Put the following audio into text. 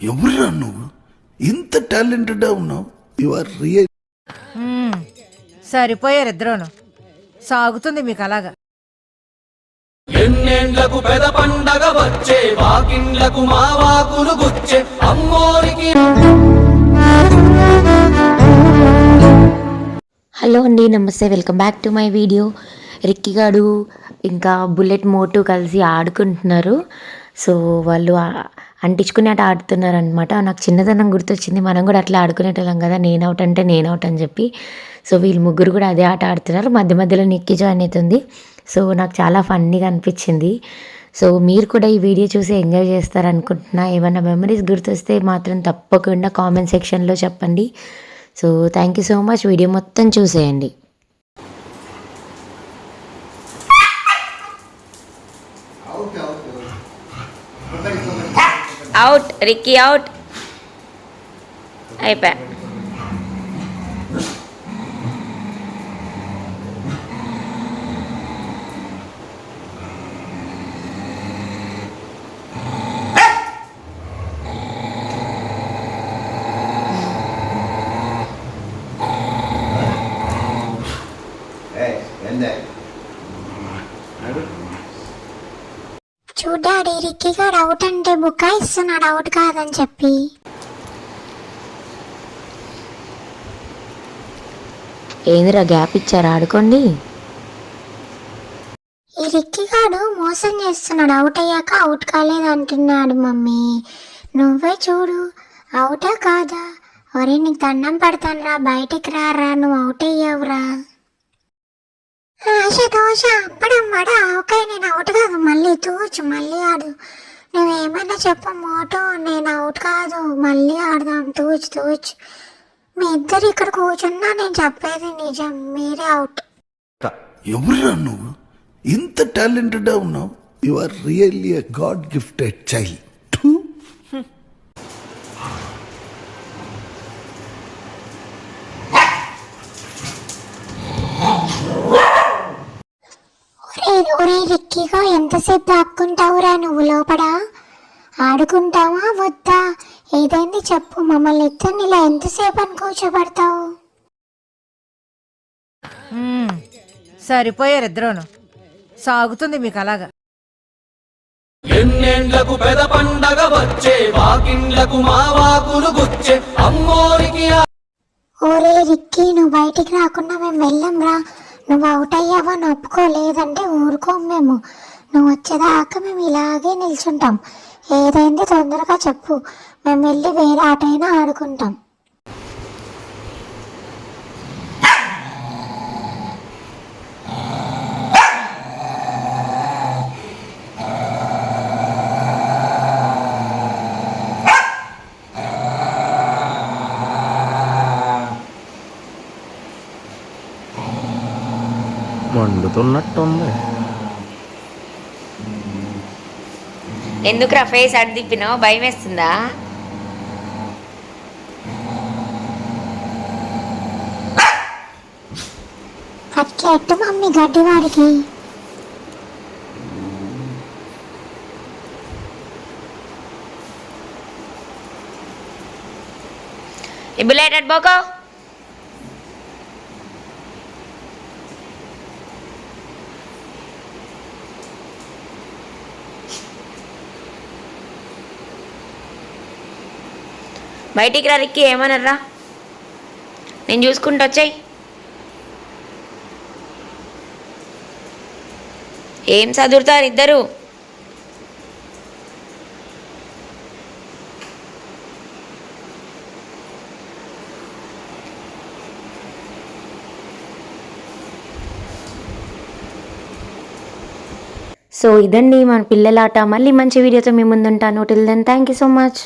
ఎవరురా నువ్వు? ఇంత టాలెంటెడ్ ఉన్నావు. You are real. సరిపోయారు ఇద్దరూను. సాగుతుంది మీకు అలాగా. ఎన్నేండ్లకు పెద పండగ వచ్చే వాకిండ్లకు మా వాకులు గుచ్చే అమ్మోరికి హలో అండి నమస్తే. Welcome back to my video. రిక్కిగాడు ఇంకా బుల్లెట్ మోటు కలిసి ఆడుకుంటున్నారు. సో వాళ్ళు అంటించుకుని ఆట ఆడుతున్నారు అనమాట నాకు చిన్నతనం గుర్తొచ్చింది. మనం కూడా అట్లా ఆడుకునేటోళ్ళం కదా నేను అవుట్ అంటే నేను అవుట్ అని చెప్పి. సో వీళ్ళు ముగ్గురు కూడా అదే ఆట ఆడుతున్నారు. మధ్య మధ్యలో నిక్కి జాయిన్ అవుతుంది సో నాకు చాలా ఫన్నీగా అనిపించింది. సో మీరు కూడా ఈ వీడియో చూసి ఎంజాయ్ చేస్తారనుకుంటున్నా. ఏమైనా మెమరీస్ గుర్తొస్తే మాత్రం తప్పకుండా కామెంట్ సెక్షన్లో చెప్పండి. So thank you so much. Video మొత్తం చూసేయండి. అవుట్ రిక్కీ అవుట్ అయిపోయా చూడ్డాడి రిక్కీ గారు అవుట్ అంటే బుకాయిస్తున్నాడు అవుట్ కాదని చెప్పి. ఏందిరా గ్యాప్ ఇచ్చారా? ఆడుకోండి. ఈ రిక్కీ గాడు మోసం చేస్తున్నాడు అవుట్ అయ్యాక అవుట్ కాలేదు అంటున్నాడు మమ్మీ. నువ్వే చూడు అవుటా కాదా? ఒరే నీకు దండం పెడతాను రా బయటికి రారా నువ్వు అవుట్ అయ్యావురా. ఆశ దోష అప్పడం నేను అవుట్ కాదు మళ్ళీ తూచు మళ్ళీ ఆడు. నువ్వేమైనా చెప్పు మోటో నేను అవుట్ కాదు. మళ్ళీ ఆడదాం తూచు తూచు. మీ ఇద్దరు ఇక్కడ కూర్చున్నా నేను చెప్పేది నిజం మీరే అవుట్. ఎవరురా నువ్వు? ఇంత టాలెంటెడ్ ఉన్నావు? You are really god gifted child ఒరే రిక్కీగా ఎంతసేపు దాక్కుంటావురా నువ్వు లోపల ఆడుకుంటావా వద్దా? ఏదైంది చెప్పు మమ్మల్ని ఇద్దరిని ఇలా ఎంతసేపు అని కూర్చోబెడతావు? మ్మ్. సరిపోయారు ఇద్దరూను. సాగుతుంది మీకు అలాగా. ఎన్నేండ్లకు పెద పండగ వచ్చే వాకిండ్లకు మా వాకులు గుచ్చే అమ్మోరికి ఓరే రిక్కీ నువ్వు బయటికి రాకుండా మేము వెళ్ళం రా నువ్వు అవుట్ అయ్యావని ఒప్పుకోలేదంటే ఊరుకోం మేము. నువ్వు వచ్చేదాకా మేము ఇలాగే నిల్చుంటాం. ఏదైంది తొందరగా చెప్పు. మేము వెళ్ళి వేరే ఆటైనా ఆడుకుంటాం. మండుతున్నట్టుంది. ఎందుకురా ఫేస్ అటు తిప్పినావు? భయం వేస్తుందా? అట్లా ఎట్టు మమ్మీ గడ్డివాడికి ఇబ్బులేటెడ్ బోకో బయటికి రా రిక్కి ఏమనర్రా? నేను చూసుకుంటూ వచ్చాయి. ఏం చదువుతారు ఇద్దరు? సో ఇదండి మన పిల్లలాట. మళ్ళీ మంచి వీడియోతో మీ ముందుంటాను. Till then thank you so much